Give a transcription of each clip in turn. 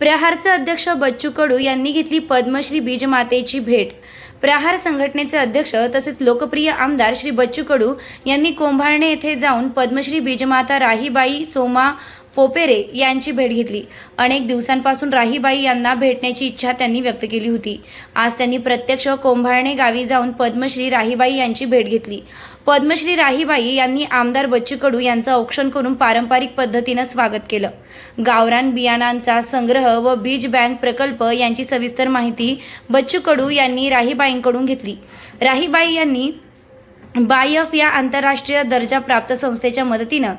प्रहारचे अध्यक्ष बच्चू कडू यांनी घेतली पद्मश्री बीजमातेची भेट. प्रहार संघटनेचे अध्यक्ष तसेच लोकप्रिय आमदार श्री बच्चू कडू यांनी कोंभाळणे येथे जाऊन पद्मश्री बीजमाता राहीबाई सोमा पोपेरे यांची भेट घेतली. अनेक दिवसांपासून राहीबाई यांना भेटण्याची इच्छा त्यांनी व्यक्त केली होती. आज त्यांनी प्रत्यक्ष कोंभाळणे गावी जाऊन पद्मश्री राहीबाई यांची भेट घेतली. पद्मश्री राहीबाई यांनी आमदार बच्चू कडू यांचं औक्षण करून पारंपरिक पद्धतीनं स्वागत केलं. गावरान बियाणांचा संग्रह व बीज बँक प्रकल्प यांची सविस्तर माहिती बच्चू कडू यांनी राहीबाईंकडून घेतली. राहीबाई यांनी बायफ या आंतरराष्ट्रीय दर्जा प्राप्त संस्थेच्या मदतीनं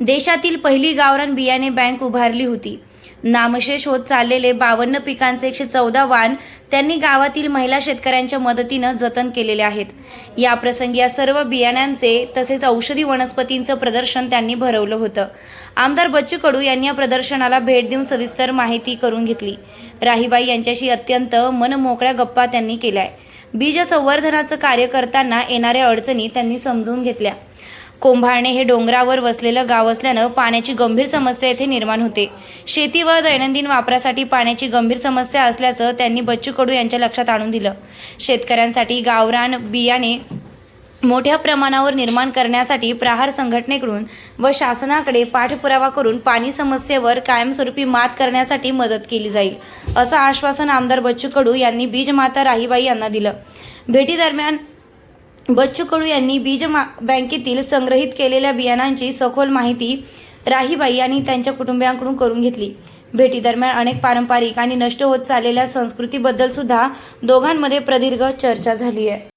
देशातील पहिली गावरान बियाणे बँक उभारली होती. नामशेष होत चाललेले बावन्न पिकांचे एकशे चौदा वाण त्यांनी गावातील महिला शेतकऱ्यांच्या मदतीनं जतन केलेले आहेत. या प्रसंगी या सर्व बियाण्यांचे तसेच औषधी वनस्पतींचं प्रदर्शन त्यांनी भरवलं होतं. आमदार बच्चू कडू यांनी या प्रदर्शनाला भेट देऊन सविस्तर माहिती करून घेतली. राहीबाई यांच्याशी अत्यंत मनमोकळ्या गप्पा त्यांनी केल्या. बीज संवर्धनाचं कार्य करताना येणाऱ्या अडचणी त्यांनी समजून घेतल्या. कोंभाळणे हे डोंगरावर वसलेलं गाव असल्यानं पाण्याची गंभीर समस्या येथे निर्माण होते. शेती व दैनंदिन वापरासाठी पाण्याची गंभीर समस्या असल्याचं त्यांनी बच्चू कडू यांच्या लक्षात आणून दिलं. शेतकऱ्यांसाठी गावरान बियाणे मोठ्या प्रमाणावर निर्माण करण्यासाठी प्रहार संघटनेकडून व शासनाकडे पाठपुरावा करून पाणी समस्येवर कायमस्वरूपी मात करण्यासाठी मदत केली जाईल असं आश्वासन आमदार बच्चू कडू यांनी बीजमाता राहीबाई यांना दिलं. भेटीदरम्यान बच्चू कडू यांनी बीज मा बँकेतील संग्रहित केलेल्या बियाणांची सखोल माहिती राहीबाई आणि त्यांच्या कुटुंबियांकडून करून घेतली. भेटीदरम्यान अनेक पारंपरिक आणि नष्ट होत चाललेल्या संस्कृतीबद्दल सुद्धा दोघांमध्ये प्रदीर्घ चर्चा झाली आहे.